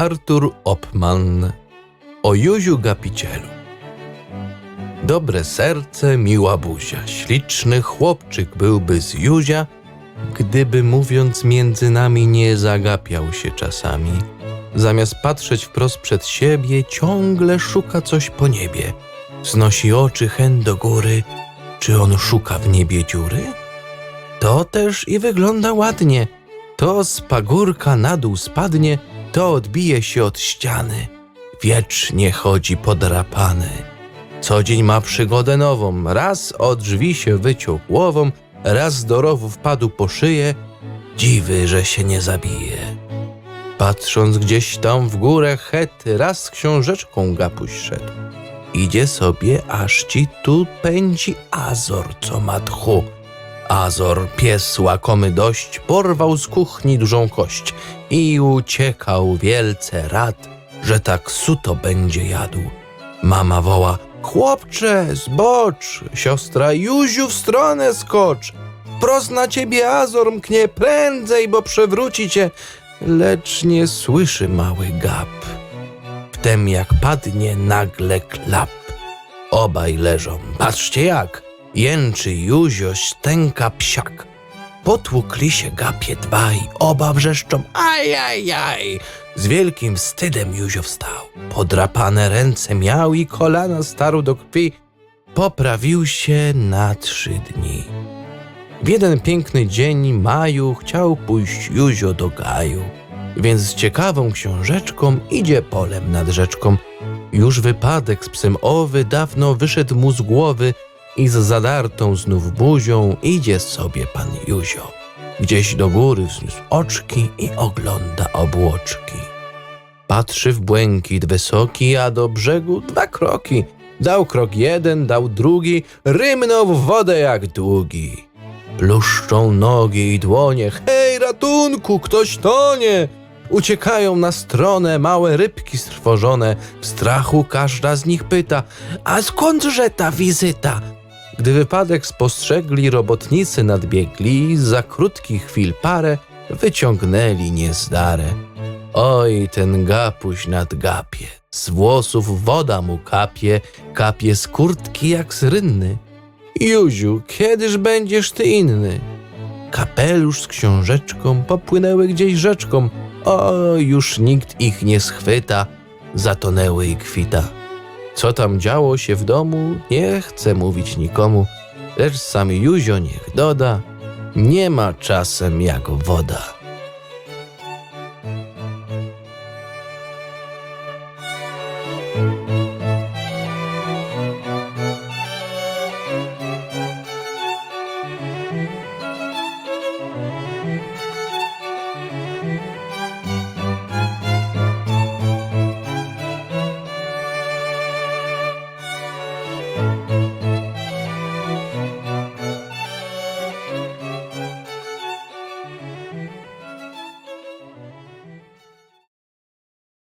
Artur Opman o Józiu Gapicielu. Dobre serce, miła buzia, śliczny chłopczyk byłby z Józia, gdyby mówiąc między nami nie zagapiał się czasami. Zamiast patrzeć wprost przed siebie, ciągle szuka coś po niebie. Znosi oczy hen do góry. Czy on szuka w niebie dziury? To też i wygląda ładnie. To z pagórka na dół spadnie, to odbije się od ściany. Wiecznie chodzi podrapany. Co dzień ma przygodę nową. Raz od drzwi się wyciął głową, raz do rowu wpadł po szyję. Dziwy, że się nie zabije. Patrząc gdzieś tam w górę chety, raz z książeczką gapuś szedł. Idzie sobie, aż ci tu pędzi Azor, co ma tchu. Azor, pies łakomy dość, porwał z kuchni dużą kość i uciekał wielce rad, że tak suto będzie jadł. Mama woła, chłopcze, zbocz, siostra Józiu w stronę skocz. Wprost na ciebie Azor mknie prędzej, bo przewróci cię, lecz nie słyszy mały gap. Wtem jak padnie nagle klap. Obaj leżą, patrzcie jak, jęczy Józio, stęka psiak. Potłukli się gapie dwaj, oba wrzeszczą ajajaj. Z wielkim wstydem Józio wstał. Podrapane ręce miał i kolana starł do krwi. Poprawił się na trzy dni. W jeden piękny dzień maju chciał pójść Józio do gaju, więc z ciekawą książeczką idzie polem nad rzeczką. Już wypadek z psem owy dawno wyszedł mu z głowy i z zadartą znów buzią idzie sobie pan Józio. Gdzieś do góry wzniósł oczki i ogląda obłoczki. Patrzy w błękit wysoki, a do brzegu dwa kroki. Dał krok jeden, dał drugi, rymnął w wodę jak długi. Pluszczą nogi i dłonie. Hej, ratunku, ktoś tonie! Uciekają na stronę małe rybki strwożone. W strachu każda z nich pyta: A skądże ta wizyta? Gdy wypadek spostrzegli, robotnicy nadbiegli, za krótkich chwil parę wyciągnęli niezdarę. Oj, ten gapuś nad gapie, z włosów woda mu kapie, kapie z kurtki jak z rynny. Józiu, kiedyż będziesz ty inny? Kapelusz z książeczką popłynęły gdzieś rzeczką. O, już nikt ich nie schwyta, zatonęły i kwita. Co tam działo się w domu, nie chcę mówić nikomu, lecz sam Józio niech doda, nie ma czasem jak woda.